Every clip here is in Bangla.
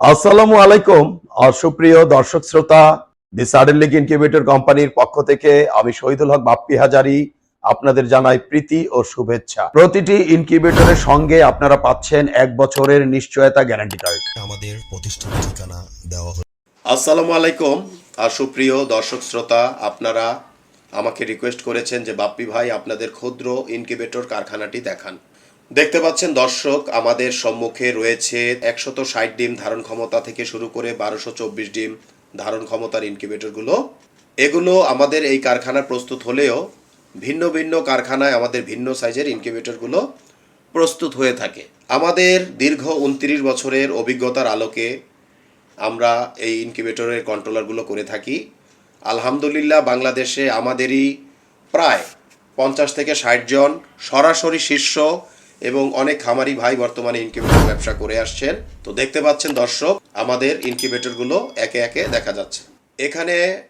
আসসালামু আলাইকুম আর সুপ্রিয় দর্শক শ্রোতা দি সাডেন লিগ ইনকিউবেটর কোম্পানির পক্ষ থেকে আমি শহীদুল হক বাপ্পি হাজারি আপনাদের জানাই প্রীতি ও শুভেচ্ছা। প্রতিটি ইনকিউবেটরের সঙ্গে আপনারা পাচ্ছেন এক বছরের নিশ্চয়তা গ্যারান্টি কার্ড আমাদের প্রতিষ্ঠান ঠিকানা দেওয়া হলো আসসালামু আলাইকুম আর সুপ্রিয় দর্শক শ্রোতা আপনারা আমাকে রিকোয়েস্ট করেছেন যে বাপ্পি ভাই আপনাদের ক্ষুদ্র ইনকিউবেটর কারখানাটি দেখান। দেখতে পাচ্ছেন দর্শক, আমাদের সম্মুখে রয়েছে একশত ষাট ডিম ধারণ ক্ষমতা থেকে শুরু করে বারোশো চব্বিশ ডিম ধারণ ক্ষমতার ইনকিউবেটরগুলো এগুলো আমাদের এই কারখানা প্রস্তুত হলেও ভিন্ন ভিন্ন কারখানায় আমাদের ভিন্ন সাইজের ইনকিউবেটরগুলো প্রস্তুত হয়ে থাকে। আমাদের দীর্ঘ উনত্রিশ বছরের অভিজ্ঞতার আলোকে আমরা এই ইনকিউবেটরের কন্ট্রোলারগুলো করে থাকি। আলহামদুলিল্লাহ, বাংলাদেশে আমাদেরই প্রায় পঞ্চাশ থেকে ষাট জন সরাসরি শীর্ষ এবং অনেক খামারি ভাই বর্তমানে ইনকিউবেটর ব্যবসা করে আসছেন। তো দেখতে পাচ্ছেন দর্শক, আমাদের ইনকিউবেটরগুলো একে একে দেখা যাচ্ছে। এখানে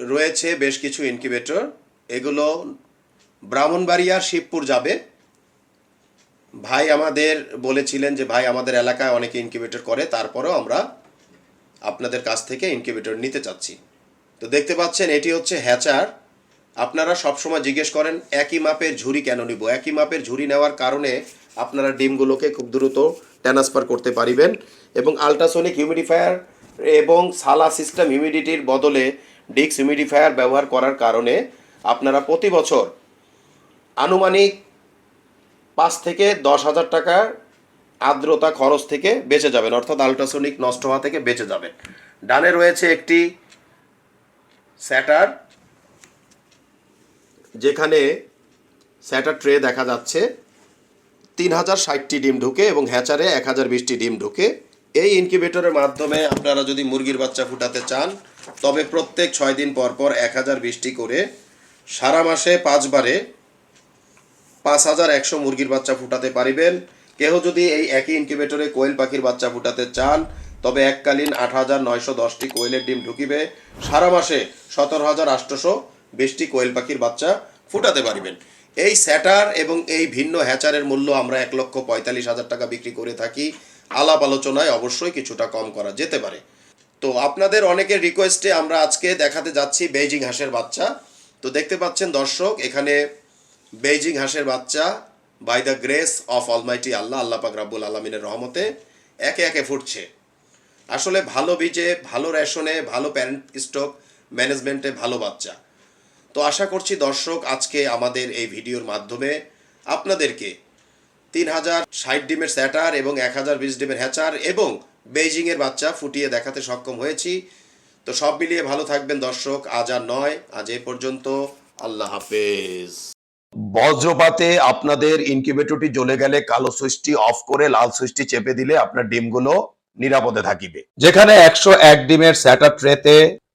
রয়েছে বেশ কিছু ইনকিউবেটর এগুলো ব্রাহ্মণবাড়িয়া শিবপুর যাবে। ভাই আমাদের বলেছিলেন যে, ভাই, আমাদের এলাকায় অনেকে ইনকিউবেটর করে, তারপরেও আমরা আপনাদের কাছ থেকে ইনকিউবেটর নিতে চাচ্ছি। তো দেখতে পাচ্ছেন, এটি হচ্ছে হ্যাচার। আপনারা সবসময় জিজ্ঞেস করেন, একই মাপের ঝুড়ি কেন নিব? একই মাপের ঝুড়ি নেওয়ার কারণে আপনারা ডিমগুলোকে খুব দ্রুত ট্রান্সফার করতে পারিবেন এবং আলট্রাসোনিক হিউমিডিফায়ার এবং সালা সিস্টেম হিউমিডিটির বদলে ডিক্স হিউমিডিফায়ার ব্যবহার করার কারণে আপনারা প্রতি বছর আনুমানিক পাঁচ থেকে দশ হাজার টাকার আর্দ্রতা খরচ থেকে বেঁচে যাবেন, অর্থাৎ আল্ট্রাসোনিক নষ্ট হওয়া থেকে বেঁচে যাবেন। ডানে রয়েছে একটি স্যাটার যেখানে স্যাটার ট্রে দেখা যাচ্ছে তিন হাজার ষাটটি ডিম ঢুকে এবং হ্যাচারে এক হাজার বিশটি ডিম ঢুকে। এই ইনকিউবেটরের মাধ্যমে আপনারা যদি মুরগির বাচ্চা ফুটাতে চান, তবে প্রত্যেক ছয় দিন পর পর এক হাজার বিশটি করে সারা মাসে পাঁচবারে পাঁচ হাজার একশো মুরগির বাচ্চা ফুটাতে পারিবেন। কেহ যদি এই একই ইনকিউবেটরে কোয়েল পাখির বাচ্চা ফুটাতে চান, তবে এককালীন আট হাজার নয়শো দশটি কোয়েলের ডিম ঢুকিবে। সারা মাসে সতেরো হাজার আটশোশো বিশটি কোয়েল পাখির বাচ্চা ফুটাতে পারিবেন। এই স্যাটার এবং এই ভিন্ন হ্যাচারের মূল্য আমরা এক লক্ষ পঁয়তাল্লিশ হাজার টাকা বিক্রি করে থাকি। আলাপ আলোচনায় অবশ্যই কিছুটা কম করা যেতে পারে। তো আপনাদের অনেকের রিকোয়েস্টে আমরা আজকে দেখাতে যাচ্ছি বেইজিং হাঁসের বাচ্চা। তো দেখতে পাচ্ছেন দর্শক, এখানে বেইজিং হাঁসের বাচ্চা by the grace of almighty আল্লাহ আল্লাহ পাক রাব্বুল আলমিনের রহমতে একে একে ফুটছে। আসলে ভালো বীজে, ভালো রেশনে, ভালো প্যারেন্ট স্টক ম্যানেজমেন্টে ভালো বাচ্চা। তো আশা করছি দর্শক, আজকে আমাদের এই ভিডিওর মাধ্যমে আপনাদেরকে তিন হাজার ষাট ডিমের স্যাটার এবং এক হাজার বিশ ডিমের হ্যাচার এবং বেইজিংয়ের বাচ্চা ফুটিয়ে দেখাতে সক্ষম হয়েছি। তো সব মিলিয়ে ভালো থাকবেন দর্শক, আজ আর নয়, আজ এ পর্যন্ত আল্লাহ হাফেজ। বজ্রপাতে আপনাদের ইনকিউবেটরটি জ্বলে গেলে কালো সুইচটি অফ করে লাল সুইচটি চেপে দিলে আপনার ডিমগুলো নিরাপদে থাকিবে। যেখানে একশো এক ডিমের স্যাটার ট্রেতে